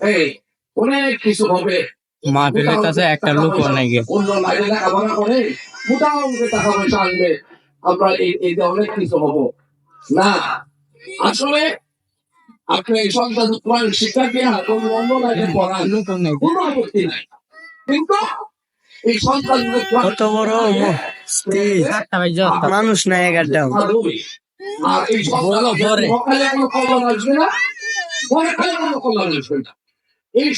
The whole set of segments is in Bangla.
এই অনেক কিছু হবে। মাহফিলের কাছে একটা লোক অন্য লাইনে লেখাপড়া করে টাকা পয়সা আনবে আমরা এই এই যে অনেক কিছু হব। না আসলে আপনি এই সন্তান কোরআন শিক্ষা কোনো অন্য লাইনে পড়ান লোক কোনো আপত্তি নাই। কিন্তু এই সন্তান কত বড়। মানুষ নাই আর এই সন্তান আসবে না। কোনো কল্যাণ আসবে না।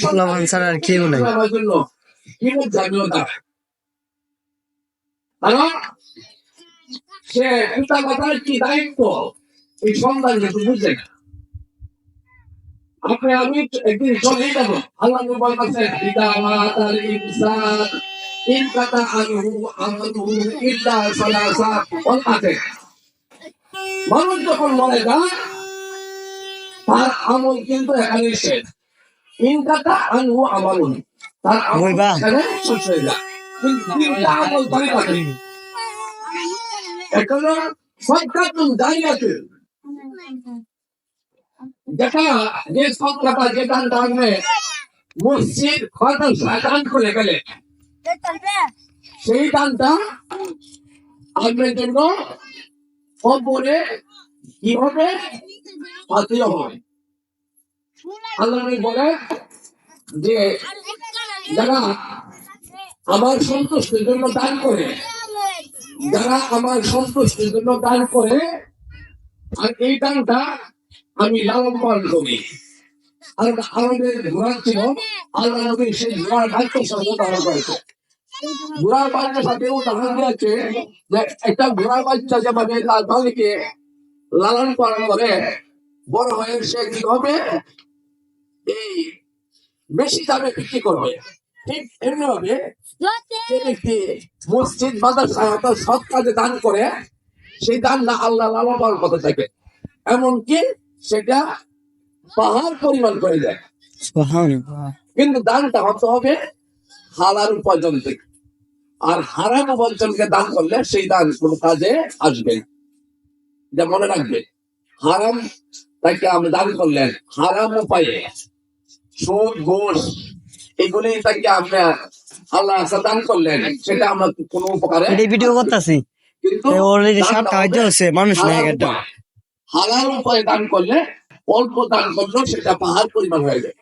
ফলাফল ছাড়া আর কেউ নাই। কি জানিও না কারণ সে পিতা মাতার কি দায়িত্ব? এই সন্তান কিন্তু বুঝে না। আপনি আমি একদিন চলে যাব। আল্লাহ নবী কাছে পিতা মাতার ইনসান ইন কাতা আনহু আমালুহু ইল্লা সালাসা ওয়াল মানুষ যখন মরে যায় তার আমল কিন্তু এখানে শেষ। ইনকাতা আমালুন। তার আমল শেষ হয়ে যায় কিন্তু তিনটা আমল ধরে থাকে। এখন সৎকাতুন দাঁড়িয়ে যেটা যে সৎকাটা যে দান থাকবে মসজিদ খরচ দান করে গেলে। সেই দানটা আপনার জন্য অপরে কি হবে হবে আল্লাহ বলে যে, যারা আমার সন্তুষ্টির জন্য দান করে, যারা আমার সন্তুষ্টির জন্য দান করে, আর এই দানটা আমি লালন পালন করি। আর আমাদের ঘোড়া ছিল, আল্লাহ নবী সেই ঘোড়ার ভাগ্যের সাথে উদাহরণ করেছে। ঘোড়ার বাচ্চার সাথে উদাহরণ দিয়েছে যে, একটা ঘোড়ার বাচ্চা যেভাবে মালিকে লালন পালন করে, বড় হয়ে সে কি হবে? এই বেশি দামে বিক্রি করবে। ঠিক এমনি ভাবে যে ব্যক্তি মসজিদ মাদ্রাসা অর্থাৎ সৎ কাজে দান করে সেই দান না আল্লাহ পালন করতে থাকে এমনকি সেটা পাহাড় পরিমাণ করে দেয়। কিন্তু দানটা হতে হবে হালাল উপার্জন থেকে। আর হারাম উপার্জনকে দান করলে সেই দান কোনো কাজে আসবে না। এটা মনে রাখবে। হারাম তাকে আপনি দান করলেন হারাম উপায়ে। সুদ ঘোষ এগুলি তাকে আপনি আল্লাহ দান করলেন। সেটা আমার কোনো উপকারে ভিডিও করতেছি। অলরেডি দানটা সাতটা হচ্ছে মানুষ নাই হালাল হালাল উপায়ে দান করলে অল্প দান করলেও সেটা পাহাড় পরিমাণ হয়ে যায়।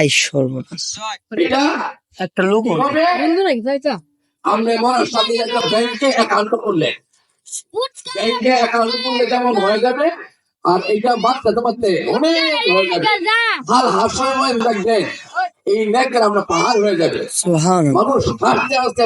আই সর্বনাশ। এটা একটা লোক আপনি মরার সাথে একটা ব্যাংকে অ্যাকাউন্ট করলে। ব্যাংকে অ্যাকাউন্ট করলে যেমন হয়ে যাবে আর এটা বাঁচতে বাঁচতে অনেক হয়ে যাবে হাল হাসয় দেখবেন এই নেকের আমরা পাহাড় হয়ে যাবে। মানুষ হাসতে হাসতে